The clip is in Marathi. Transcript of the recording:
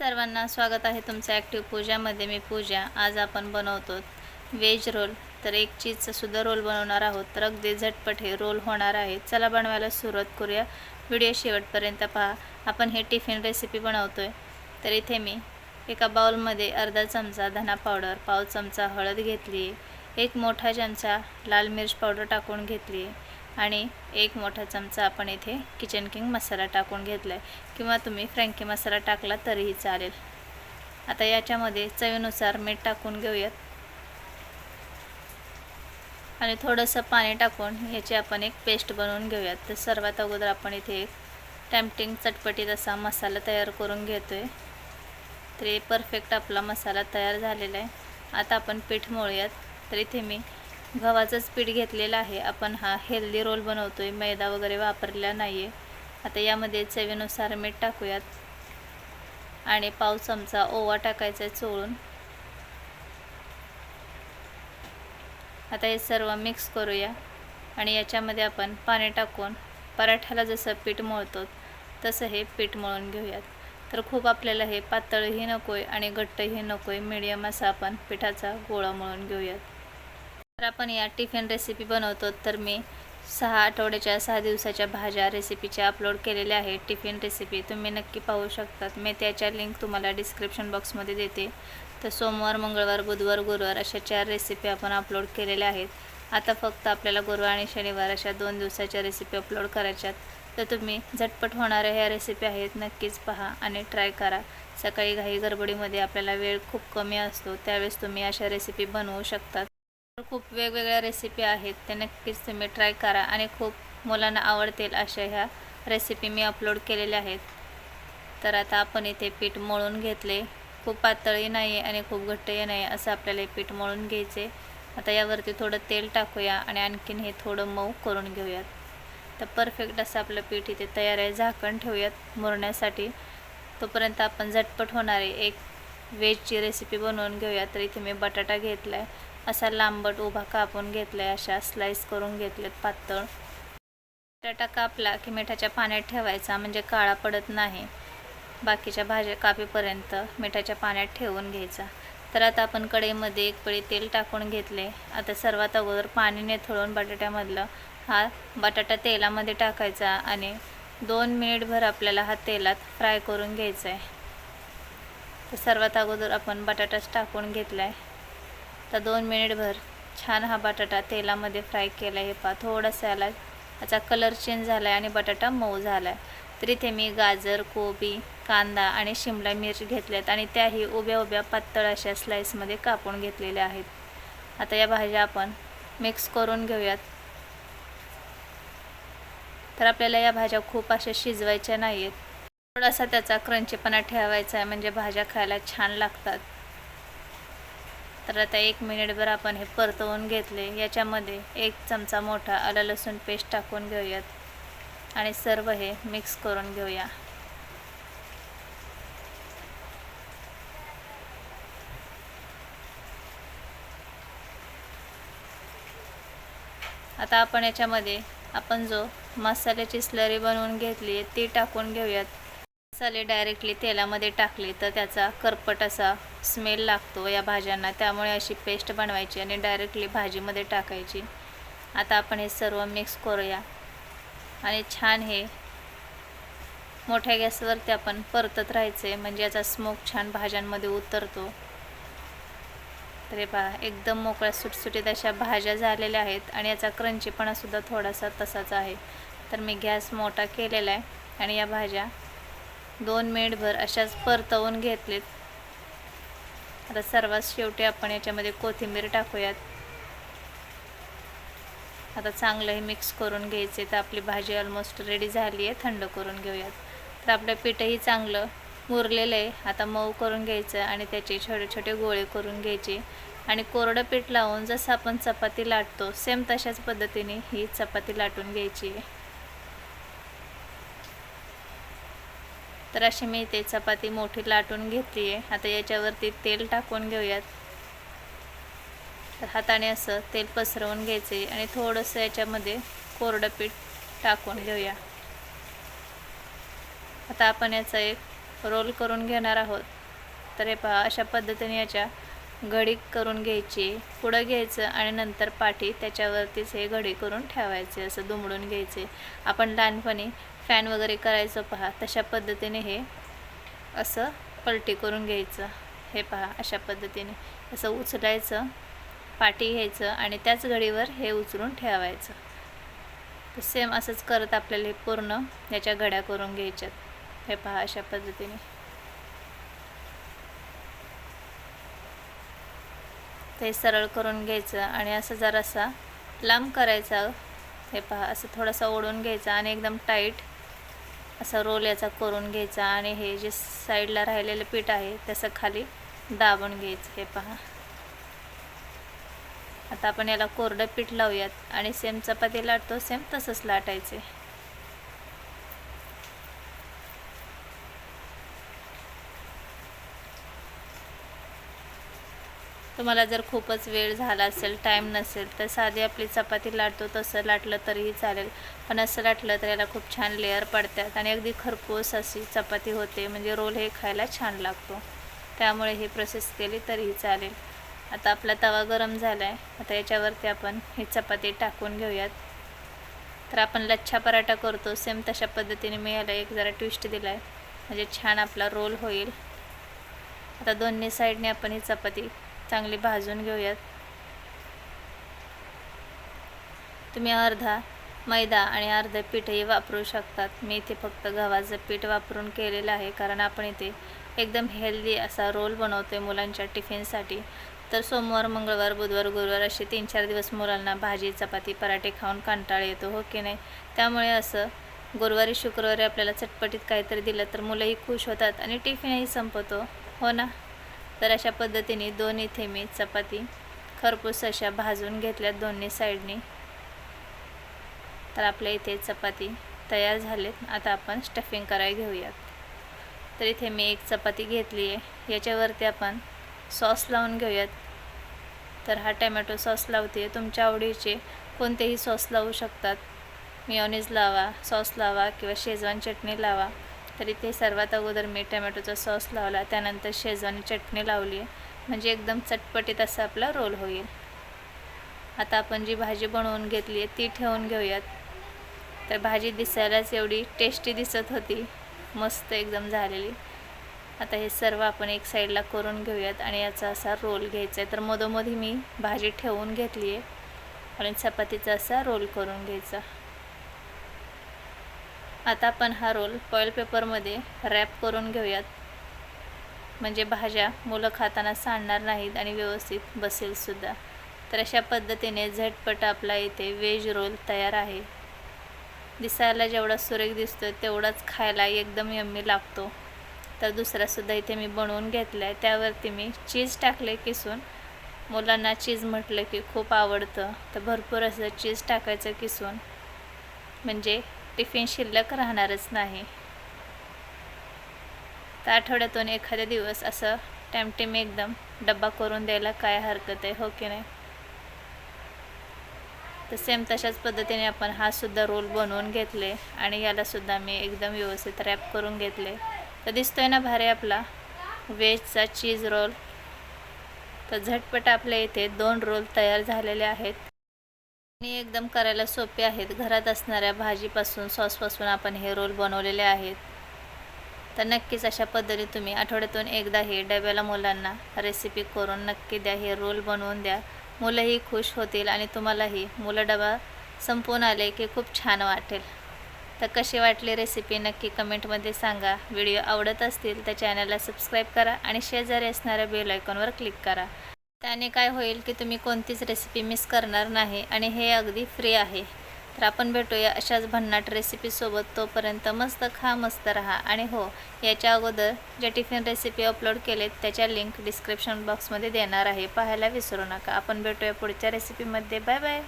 सर्वांना स्वागत आहे तुमचं ॲक्टिव्ह पूजामध्ये मी पूजा. आज आपण बनवतो वेज रोल तर एक चीजचासुद्धा रोल बनवणार आहोत. तर अगदी झटपट हे रोल होणार आहे. चला बनवायला सुरुवात करूया. व्हिडिओ शेवटपर्यंत पहा. आपण हे टिफिन रेसिपी बनवतो आहे तर इथे मी एका बाउलमध्ये अर्धा चमचा धना पावडर पाव चमचा हळद घेतली आहे एक मोठा चमचा लाल मिर्च पावडर टाकून घेतली आहे आणि एक मोठा चमचा आपण इथे किचन किंग मसाला टाकून घेतला आहे किंवा तुम्ही फ्रँकी मसाला टाकला तरीही चालेल. आता याच्यामध्ये चवीनुसार मीठ टाकून घेऊयात. आणि थोडंसं पाणी टाकून याची आपण एक पेस्ट बनवून घेऊयात. तर सर्वात अगोदर आपण इथे एक टॅम्पटिंग चटपटीत असा मसाला तयार करून घेतो आहे तर परफेक्ट आपला मसाला तयार झालेला आहे. आता आपण पीठ मळूयात. तर इथे मी गव्हाचंच पीठ घेतलेलं आहे. आपण हा हेल्दी रोल बनवतो आहे मैदा वगैरे वापरलेला नाही आहे आता यामध्ये चवीनुसार मीठ टाकूयात. आणि पाव चमचा ओवा टाकायचा आहे चोळून. आता हे सर्व मिक्स करूया. आणि याच्यामध्ये आपण पाणी टाकून पराठ्याला जसं पीठ मळतो तसं हे पीठ मळून घेऊयात. तर खूप आपल्याला हे पातळही नको आहे आणि घट्टही नको आहे मिडियम असा आपण पिठाचा गोळा मळून घेऊयात. तर आपण या टिफिन रेसिपी बनवतो. तर मी सहा आठवड्याच्या सहा दिवसाच्या भाज्या रेसिपीच्या अपलोड केलेल्या आहेत टिफिन रेसिपी तुम्ही नक्की पाहू शकतात. मी त्याच्या लिंक तुम्हाला डिस्क्रिप्शन बॉक्समध्ये देते. तर सोमवार मंगळवार बुधवार गुरुवार अशा चार रेसिपी आपण अपलोड केलेल्या आहेत. आता फक्त आपल्याला गुरुवार आणि शनिवार अशा दोन दिवसाच्या रेसिपी अपलोड करायच्यात. तर तुम्ही झटपट होणाऱ्या ह्या रेसिपी आहेत नक्कीच पहा आणि ट्राय करा. सकाळी घाई गडबडीमध्ये आपल्याला वेळ खूप कमी असतो. त्यावेळेस तुम्ही अशा रेसिपी बनवू शकतात. खूप वेगवेगळ्या रेसिपी आहेत. त्या नक्कीच तुम्ही ट्राय करा आणि खूप मुलांना आवडतील अशा ह्या रेसिपी मी अपलोड केलेल्या आहेत. तर आता आपण इथे पीठ मळून घेतले. खूप पातळही नाही आहे आणि खूप घट्टही नाही असं आपल्याला हे पीठ मळून घ्यायचे आता यावरती थोडं तेल टाकूया आणि आणखीन हे थोडं मऊ करून घेऊयात. तर परफेक्ट असं आपलं पीठ इथे तयार आहे. झाकण ठेवूयात मुरण्यासाठी. तोपर्यंत आपण झटपट होणारी एक व्हेजची रेसिपी बनवून घेऊया. तर इथे मी बटाटा घेतला आहे असा लांबट उभा कापून घेतला आहे अशा स्लाईस करून घेतलेत पातळ. बटाटा कापला की मिठाच्या पाण्यात ठेवायचा म्हणजे काळा पडत नाही. बाकीच्या भाज्या कापेपर्यंत मिठाच्या पाण्यात ठेवून घ्यायचा. तर आता आपण कढईमध्ये एक पळी तेल टाकून घेतले. आता सर्वात अगोदर पाणी नेथळून बटाट्यामधलं हा बटाटा तेलामध्ये टाकायचा आणि दोन मिनिटभर आपल्याला हा तेलात फ्राय करून घ्यायचा आहे तर सर्वात अगोदर आपण बटाटाच टाकून घेतला आहे आता दोन मिनिटभर छान हा बटाटा तेलामध्ये फ्राय केला आहे पा थोडासा याला याचा कलर चेंज झाला आहे आणि बटाटा मऊ झाला आहे तर इथे मी गाजर कोबी कांदा आणि शिमला मिरची घेतल्यात आणि त्याही उभ्या उभ्या पातळ अशा स्लाईसमध्ये कापून घेतलेल्या आहेत. आता या भाज्या आपण मिक्स करून घेऊयात. तर आपल्याला या भाज्या खूप अशा शिजवायच्या नाही आहेत थोडासा त्याचा क्रंचीपणा ठेवायचा आहे म्हणजे भाज्या खायला छान लागतात. तर आता एक मिनिटभर आपण हे परतवून घेतले. याच्यामध्ये एक चमचा मोठा आलं लसूण पेस्ट टाकून घेऊयात. आणि सर्व हे मिक्स करून घेऊया. आता आपण याच्यामध्ये आपण जो मसाल्याची स्लरी बनवून घेतली आहे ती टाकून घेऊयात. मसाले डायरेक्टली तेलामध्ये टाकले तर त्याचा करपट असा स्मेल लागतो या भाज्यांना. त्यामुळे अशी पेस्ट बनवायची आणि डायरेक्टली भाजीमध्ये टाकायची. आता आपण हे सर्व मिक्स करूया. आणि छान हे मोठ्या गॅसवरती आपण परतत राहायचे म्हणजे याचा स्मोक छान भाज्यांमध्ये उतरतो. तर हे पहा एकदम मोकळ्या सुटसुटीत अशा भाज्या झालेल्या आहेत. आणि याचा क्रंचीपणासुद्धा थोडासा तसाच आहे. तर मी गॅस मोठा केलेला आहे. आणि या भाज्या दोन मिनिटभर अशाच परतवून घेतलेत. आता सर्वात शेवटी आपण याच्यामध्ये कोथिंबीर टाकूयात. आता चांगलं हे मिक्स करून घ्यायचे तर आपली भाजी ऑलमोस्ट रेडी झाली आहे थंड करून घेऊयात. तर आपलं पीठही चांगलं मुरलेलं आहे. आता मऊ करून घ्यायचं आणि त्याचे छोटे छोटे गोळे करून घ्यायचे. आणि कोरडं पीठ लावून जसं आपण चपाती लाटतो सेम तशाच पद्धतीने ही चपाती लाटून घ्यायची आहे. तर अशी मी ते चपाती मोठी लाटून घेतली आहे. आता याच्यावरती तेल टाकून घेऊयात. तर हाताने असं तेल पसरवून घ्यायचे आणि थोडंसं याच्यामध्ये कोरडं पीठ टाकून घेऊया. आता आपण याचा एक रोल करून घेणार आहोत. तर हे पहा अशा पद्धतीने याच्या घडी करून घ्यायची पुढं घ्यायचं आणि नंतर पाठी त्याच्यावरतीच हे घडी करून ठेवायचे असं दुमडून घ्यायचे. आपण लहानपणी फॅन वगैरे करायचं पहा. तशा पद्धतीने हे असं पलटी करून घ्यायचं. हे पहा अशा पद्धतीने. असं उचलायचं पाठी घ्यायचं आणि त्याच घडीवर हे उचलून ठेवायचं. तर सेम असंच करत आपल्याला हे पूर्ण याच्या घड्या करून घ्यायच्यात. हे पहा अशा पद्धतीने. ते सरळ करून घ्यायचं आणि असं जरासा लांब करायचा. हे पहा असं थोडासा ओढून घ्यायचा आणि एकदम टाईट असा रोल याचा करून घ्यायचा आणि हे जे साईडला राहिलेलं पीठ आहे त्याचं खाली दाबून घ्यायचं हे पहा. आता आपण याला कोरडं पीठ लावूयात आणि सेम चपाती लाटतो सेम तसंच लाटायचे. तुम्हाला जर खूपच वेळ झाला असेल टाईम नसेल तर साधी आपली चपाती लाटतो तसं लाटलं तरीही चालेल. पण असं लाटलं तर याला खूप छान लेअर पडतात आणि अगदी खरपूस अशी चपाती होते. म्हणजे रोल हे खायला छान लागतो. त्यामुळे ही प्रोसेस केली तरीही चालेल. आता आपला तवा गरम झाला आहे आता याच्यावरती आपण ही चपाती टाकून घेऊयात. तर आपण लच्छा पराठा करतो. सेम तशा पद्धतीने मी याला एक जरा ट्विस्ट दिला आहे म्हणजे छान आपला रोल होईल. आता दोन्ही साईडने आपण ही चपाती चांगली भाजून घेऊयात. तुम्ही अर्धा मैदा आणि अर्धं पीठही वापरू शकतात. मी इथे फक्त गव्हाचं पीठ वापरून केलेलं आहे कारण आपण इथे एकदम हेल्दी असा रोल बनवतो आहे मुलांच्या टिफिनसाठी तर सोमवार मंगळवार बुधवार गुरुवार असे तीन चार दिवस मुलांना भाजी चपाती पराठे खाऊन कंटाळ येतो हो की नाही? त्यामुळे असं गुरुवारी शुक्रवारी आपल्याला चटपटीत काहीतरी दिलं तर मुलंही खुश होतात आणि टिफिनही संपतो हो ना? तर अशा पद्धतीने दोन इथे मी चपाती खरपूस अशा भाजून घेतल्यात दोन्ही साईडनी. तर आपल्या इथे चपाती तयार झालेत. आता आपण स्टफिंग करायला घेऊयात. तर इथे मी एक चपाती घेतली आहे. याच्यावरती आपण सॉस लावून घेऊयात. तर हा टॅमॅटो सॉस लावते. तुमच्या आवडीचे कोणतेही सॉस लावू शकतात. मिओनीज लावा सॉस लावा किंवा शेजवान चटणी लावा. तर इथे सर्वात अगोदर मी टमॅटोचा सॉस लावला त्यानंतर शेजवानी चटणी लावली. आहे म्हणजे एकदम चटपटीत असा आपला रोल होईल. आता आपण जी भाजी बनवून घेतली आहे ती ठेवून घेऊयात. तर भाजी दिसायलाच एवढी टेस्टी दिसत होती. मस्त एकदम झालेली. आता हे सर्व आपण एक साईडला करून घेऊयात आणि याचा असा रोल घ्यायचा आहे तर मधोमधी मी भाजी ठेवून घेतली आहे आणि चपातीचा असा रोल करून घ्यायचा. आता आपण हा रोल फॉईल पेपरमध्ये रॅप करून घेऊयात. म्हणजे भाज्या मुलं खाताना सांडणार नाहीत आणि व्यवस्थित बसेलसुद्धा तर अशा पद्धतीने झटपट आपला इथे वेज रोल तयार आहे. दिसायला जेवढा सुरेख दिसतो तेवढाच खायला एकदम यम्मी लागतो. तर दुसरासुद्धा इथे मी बनवून घेतला आहे त्यावरती मी चीज टाकले किसून. मुलांना चीज म्हटलं की खूप आवडतं. तर भरपूर असं चीज टाकायचं किसून. म्हणजे टिफिन शिल्लक राहणारच नाही. तर आठवड्यातून एखाद्या दिवस असं टॅमटेम एकदम डब्बा करून द्यायला काय हरकत आहे हो की नाही? तर सेम तशाच पद्धतीने आपण हा सुद्धा रोल बनवून घेतले आणि यालासुद्धा मी एकदम व्यवस्थित रॅप करून घेतले. तर दिसतोय ना भारी आपला व्हेजचा चीज रोल तर झटपट आपल्या इथे दोन रोल तयार झालेले आहेत. आणि एकदम करायला सोपे आहेत. घरात असणाऱ्या भाजीपासून सॉसपासून आपण हे रोल बनवलेले आहेत. तर नक्कीच अशा पद्धतीने तुम्ही आठवड्यातून एकदा हे डब्याला मुलांना रेसिपी करून नक्की द्या हे रोल बनवून द्या. मुलंही खुश होतील आणि तुम्हालाही मुलं डबा संपवून आले की खूप छान वाटेल. तर कशी वाटली रेसिपी नक्की कमेंटमध्ये सांगा. व्हिडिओ आवडत असतील तर चॅनलला सबस्क्राईब करा आणि शेजारी असणाऱ्या बेल आयकॉनवर क्लिक करा. त्याने काय होईल की तुम्ही कोणतीच रेसिपी मिस करणार नाही आणि हे अगदी फ्री आहे. तर आपण भेटूया अशाच भन्नाट रेसिपीसोबत तोपर्यंत मस्त खा मस्त राहा. आणि हो याच्या अगोदर ज्या टिफिन रेसिपी अपलोड केलेत त्याच्या लिंक डिस्क्रिप्शन बॉक्समध्ये देणार आहे. पाहायला विसरू नका. आपण भेटूया पुढच्या रेसिपीमध्ये बाय बाय